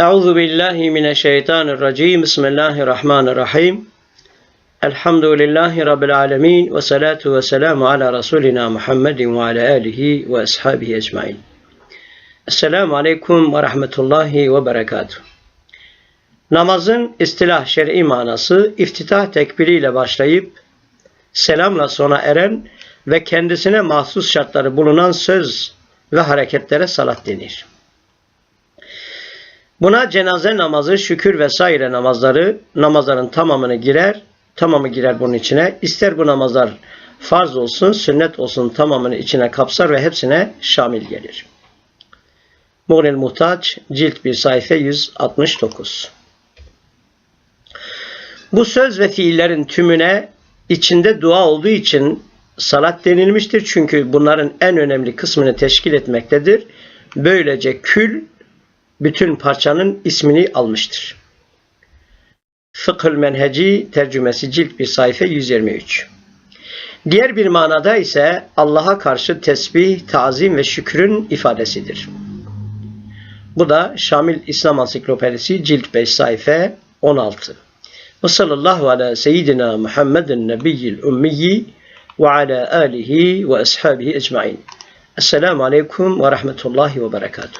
Euzu billahi mineşşeytanirracim. Bismillahirrahmanirrahim. Elhamdülillahi rabbil alamin ve salatu ve selamu ala rasulina Muhammedin ve ala alihi ve ashabihi ecmaîn. Esselamu aleyküm ve rahmetullahi ve berekatuhu. Namazın istilah şer'i manası iftitah tekbiriyle başlayıp selamla sona eren ve kendisine mahsus şartları bulunan söz ve hareketlere salat denir. Buna cenaze namazı, şükür vesaire namazları namazların tamamını girer, tamamı girer bunun içine. İster bu namazlar farz olsun, sünnet olsun tamamını içine kapsar ve hepsine şamil gelir. Muğnil Muhtaç, cilt 1 sayfa 169. Bu söz ve fiillerin tümüne içinde dua olduğu için salat denilmiştir. Çünkü bunların en önemli kısmını teşkil etmektedir. Böylece kül bütün parçanın ismini almıştır. Fıkhül Menheci tercümesi cilt bir sayfa 123. Diğer bir manada ise Allah'a karşı tesbih, tazim ve şükrün ifadesidir. Bu da Şamil İslam Ansiklopedisi cilt 5 sayfa 16. Ve sallallahu ala seyyidina Muhammedin nebiyyil ummiyi ve ala alihi ve ashabihi ecmain. Esselamu aleyküm ve rahmetullahi ve berekatuhu.